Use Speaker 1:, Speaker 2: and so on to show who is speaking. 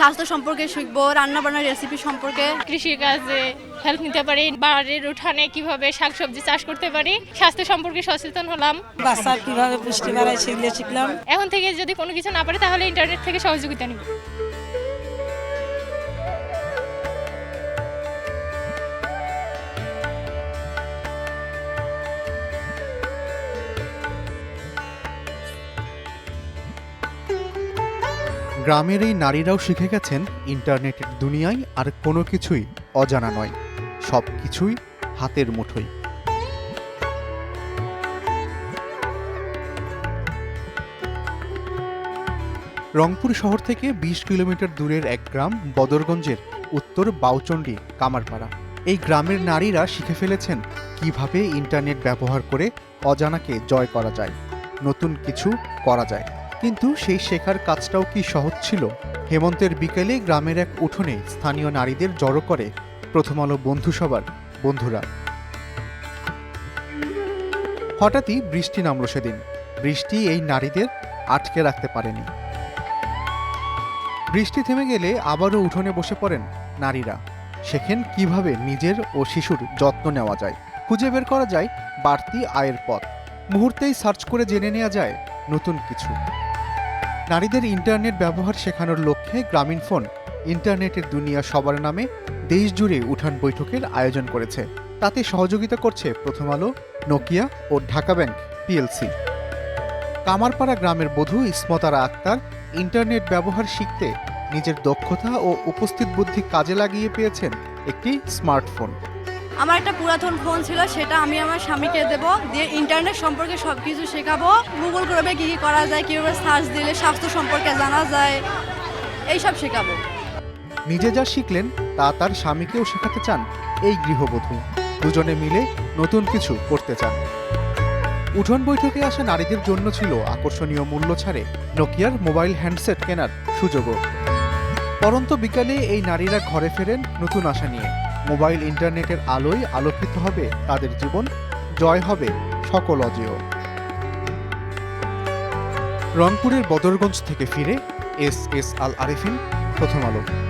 Speaker 1: স্বাস্থ্য সম্পর্কে শিখব রান্নাবান্নার রেসিপি সম্পর্কে।
Speaker 2: কৃষিকাজে হেল্প নিতে পারি বাড়ির উঠানে কীভাবে শাকসবজি চাষ করতে পারি স্বাস্থ্য সম্পর্কে সচেতন হলাম।
Speaker 3: বাচ্চার কীভাবে পুষ্টি বাড়ায় সেগুলো শিখলাম।
Speaker 2: এখন থেকে যদি কোনো কিছু না পারে তাহলে ইন্টারনেট থেকে সহযোগিতা নিব।
Speaker 4: গ্রামের এই নারীরাও শিখে গেছেন ইন্টারনেটের দুনিয়ায় আর কোনো কিছুই অজানা নয়, সব কিছুই হাতের মুঠোয়। রংপুর শহর থেকে ২০ কিলোমিটার দূরের এক গ্রাম বদরগঞ্জের উত্তর বাউচন্ডী কামারপাড়া। এই গ্রামের নারীরা শিখে ফেলেছেন কীভাবে ইন্টারনেট ব্যবহার করে অজানাকে জয় করা যায়, নতুন কিছু করা যায়। কিন্তু সেই শেখার কাজটাও কি সহজ ছিল? হেমন্তের বিকেলে গ্রামের এক উঠোনে স্থানীয় নারীদের জড়ো করে প্রথম আলো বন্ধুসভার বন্ধুরা। হঠাৎই বৃষ্টি নামল সেদিন। বৃষ্টি এই নারীদের আটকে রাখতে পারেনি। বৃষ্টি থেমে গেলে আবারও উঠোনে বসে পড়েন নারীরা। শেখেন কীভাবে নিজের ও শিশুর যত্ন নেওয়া যায়। খুঁজে বের করা যায় বাড়তি আয়ের পথ। মুহূর্তেই সার্চ করে জেনে নেওয়া যায় নতুন কিছু। নারীদের ইন্টারনেট ব্যবহার শেখানোর লক্ষ্যে গ্রামীণ ফোন, ইন্টারনেটের দুনিয়া সবার নামে দেশ জুড়ে উঠান বৈঠকের আয়োজন করেছে। তাতে সহযোগিতা করছে প্রথম আলো, নোকিয়া ও ঢাকা ব্যাংক, পিএলসি। কামারপাড়া গ্রামের বধূ ইসমতারা আক্তার ইন্টারনেট ব্যবহার শিখতে নিজের দক্ষতা ও উপস্থিত বুদ্ধি কাজে লাগিয়ে পেয়েছেন একটি স্মার্টফোন।
Speaker 1: আমার একটা পুরাতন ফোন ছিল, সেটা আমি আমার স্বামীকে দেব। দিয়ে ইন্টারনেট সম্পর্কে সব কিছু শেখাবো। গুগল করবে কী কী করা যায়, কীভাবে সার্চ দিলে স্বাস্থ্য সম্পর্কে জানা যায়, এইসব শেখাবো।
Speaker 4: নিজে যা শিখলেন, তা তার স্বামীকেও শেখাতে চান এই গৃহবধূ। দুজনে মিলে নতুন কিছু করতে চান। উঠোন বৈঠকে আসা নারীদের জন্য ছিল আকর্ষণীয় মূল্য ছাড়ে নোকিয়ার মোবাইল হ্যান্ডসেট কেনার সুযোগও। পরন্ত বিকালে এই নারীরা ঘরে ফেরেন নতুন আশা নিয়ে। মোবাইল ইন্টারনেটের আলোয় আলোকিত হবে তাদের জীবন। জয় হবে সকল অজেয়। রংপুরের বদরগঞ্জ থেকে ফিরে এস এস আল আরেফিন প্রথম আলো।